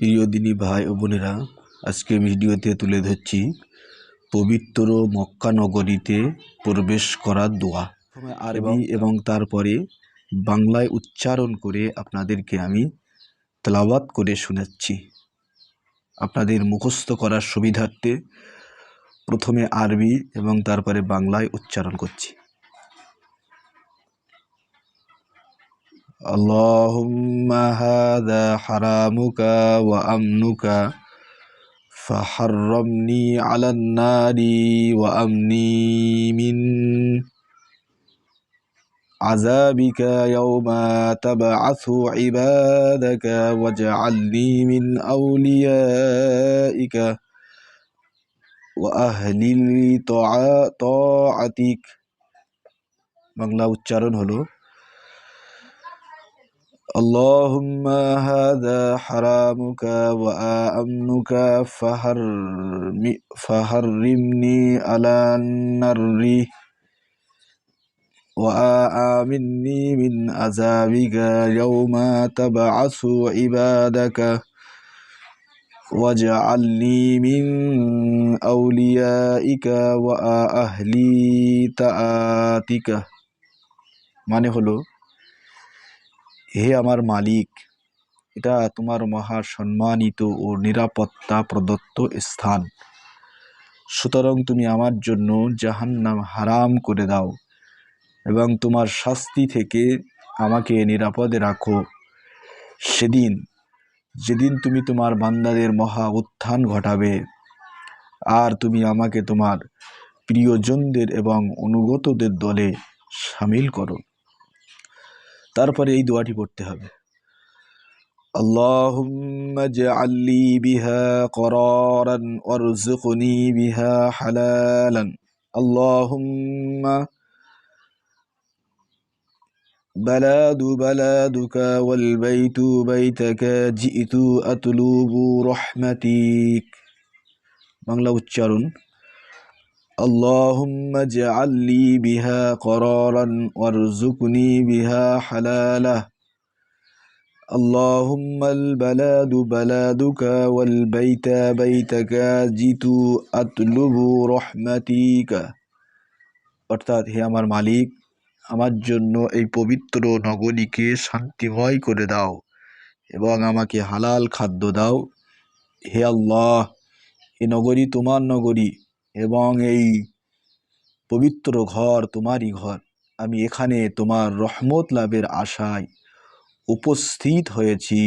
প্রিয় দিনী ভাই ও বোনেরা আজকে ভিডিওতে তুলে ধরছি পবিত্র মক্কা নগরীতে প্রবেশ করার দোয়া। আরবি এবং তারপরে বাংলায় উচ্চারণ করে আপনাদেরকে আমি তেলাওয়াত করে শোনাচ্ছি। আপনাদের মুখস্থ করার সুবিধার্থে প্রথমে আরবি এবং তারপরে বাংলায় উচ্চারণ করছি। اللهم هذا حرامك وأمنك فحرمني على النار وأمني من عذابك يوم تبعث عبادك واجعلني من أوليائك وأهل طاع- طاعتك বাংলা উচ্চারণ হলো اللهم هذا حرامك وأمنك فحرم فحرمني على النار وآمني من عذابك يوم تبعث عبادك واجعلني من أوليائك وأهلي طاعتك মানে হলো হে আমার মালিক, এটা তোমার মহা সম্মানিত ও নিরাপত্তা প্রদত্ত স্থান। সুতরাং তুমি আমার জন্য জাহান্নাম হারাম করে দাও এবং তোমার শাস্তি থেকে আমাকে নিরাপদে রাখো। সেদিন, যেদিন তুমি তোমার বান্দাদের মহা উত্থান ঘটাবে, আর তুমি আমাকে তোমার প্রিয়জনদের এবং অনুগতদের দলে সামিল করো। তারপরে এই দোয়াটি পড়তে হবে اللهم اجعل لي بها قرارا وارزقني بها حلالا اللهم بلاد بلادك والبيت بيتك جئت أطلب رحمتك বাংলা উচ্চারণ اللهم اجعل لي بها قرارا وارزقني بها حلالا اللهم البلاد بلادك والبيت بيتك جئت أطلب رحمتك অর্থাৎ হে আমার মালিক আমার জন্য এই পবিত্র নগরীকে শান্তিময় করে দাও এবং আমাকে হালাল খাদ্য দাও হে আল্লাহ এ নগরী তোমার নগরী এবং এই পবিত্র ঘর তোমারই ঘর আমি এখানে তোমার রহমত লাভের আশায় উপস্থিত হয়েছি।